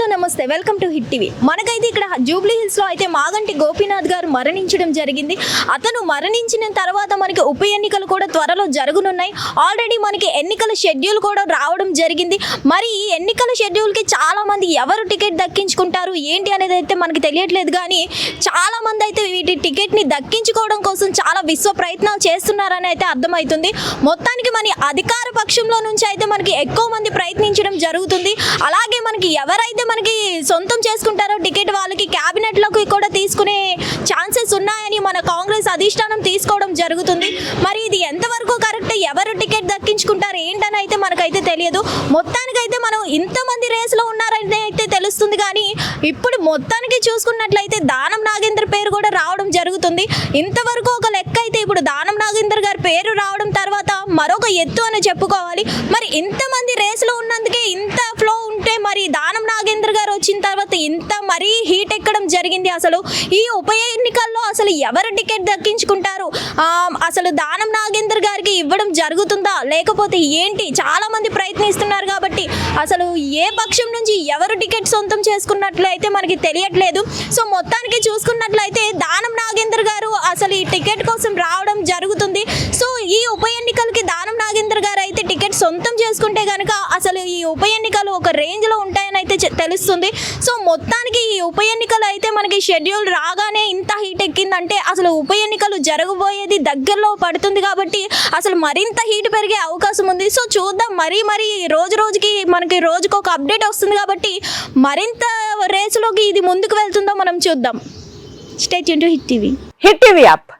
Hello నమస్తే. Welcome to hit TV మనకైతే ఇక్కడ జూబ్లీ హిల్స్లో అయితే మాగంటి గోపీనాథ్ గారు మరణించడం జరిగింది. అతను మరణించిన తర్వాత మనకి ఉప ఎన్నికలు కూడా త్వరలో జరగనున్నాయి. ఆల్రెడీ మనకి ఎన్నికల షెడ్యూల్ కూడా రావడం జరిగింది. మరి ఈ ఎన్నికల షెడ్యూల్కి చాలా మంది ఎవరు టికెట్ దక్కించుకుంటారు? ఏంటి అనేది అయితే మనకి తెలియట్లేదు కానీ చాలా మంది అయితే వీటి టికెట్ని దక్కించుకోవడం కోసం చాలా విశ్వ ప్రయత్నాలు చేస్తున్నారని అయితే అర్థమవుతుంది. మొత్తానికి మన అధికార పక్షంలో నుంచి అయితే మనకి ఎక్కువ మంది ప్రయత్నించడం జరుగుతుంది. అలాగే మనకి ఎవరైతే మనకి సొంతం చేసుకుంటారో టికెట్ వాళ్ళకి క్యాబినెట్లోకి కూడా తీసుకునే ఛాన్సెస్ ఉన్నాయని మన కాంగ్రెస్ అధిష్టానం తీసుకోవడం జరుగుతుంది. మరి ఇది ఎంతవరకు కరెక్ట్? ఎవరు టికెట్ దక్కించుకుంటారు? ఏంటని అయితే మనకైతే తెలియదు. మొత్తానికైతే మనం ఇంతమంది రేసులో ఉన్నారని అయితే తెలుస్తుంది కానీ ఇప్పుడు మొత్తానికి చూసుకున్నట్లయితే దానం నాగేంద్ర పేరు కూడా రావడం జరుగుతుంది. ఇంతవరకు ఒక లెక్క అయితే ఇప్పుడు దానం నాగేంద్ర గారి పేరు రావడం తర్వాత మరొక ఎత్తు అని చెప్పుకోవాలి. మరి ఇంతమంది రేసులో ఉన్నందుకు ఇంత ఫ్లో ఉంటే మరి దానం నాగేంద్ర గారు వచ్చిన తర్వాత ఇంత మరీ హీట్ ఎక్కడం జరిగింది అసలు? ఈ ఉప ఎన్నికల్లో అసలు ఎవరు టికెట్ దక్కించుకుంటారు? అసలు దానం నాగేందర్ గారికి ఇవ్వడం జరుగుతుందా? లేకపోతే ఏంటి? చాలా మంది ప్రయత్నిస్తున్నారు కాబట్టి అసలు ఏ పక్షం నుంచి ఎవరు టికెట్ సొంతం చేసుకున్నట్లయితే మనకి తెలియట్లేదు. సో మొత్తానికి చూసుకున్నట్లయితే దానం నాగేందర్ గారు అసలు ఈ టికెట్ కోసం రావడం జరుగుతుంది. సో ఈ ఉప ఎన్నికలకి దానం నాగేంద్ర గారు అయితే టికెట్ సొంతం చూసుకుంటే కనుక అసలు ఈ ఉప ఎన్నికలు ఒక రేంజ్లో ఉంటాయని అయితే తెలుస్తుంది. సో మొత్తానికి ఈ ఉప ఎన్నికలు అయితే మనకి షెడ్యూల్ రాగానే ఇంత హీట్ ఎక్కిందంటే అసలు ఉప ఎన్నికలు జరగబోయేది దగ్గరలో పడుతుంది కాబట్టి అసలు మరింత హీట్ పెరిగే అవకాశం ఉంది. సో చూద్దాం. మరీ మరీ రోజు రోజుకి మనకి రోజుకి ఒక అప్డేట్ వస్తుంది కాబట్టి మరింత రేసులోకి ఇది ముందుకు వెళ్తుందో మనం చూద్దాం. State to hit TV. Hit TV app.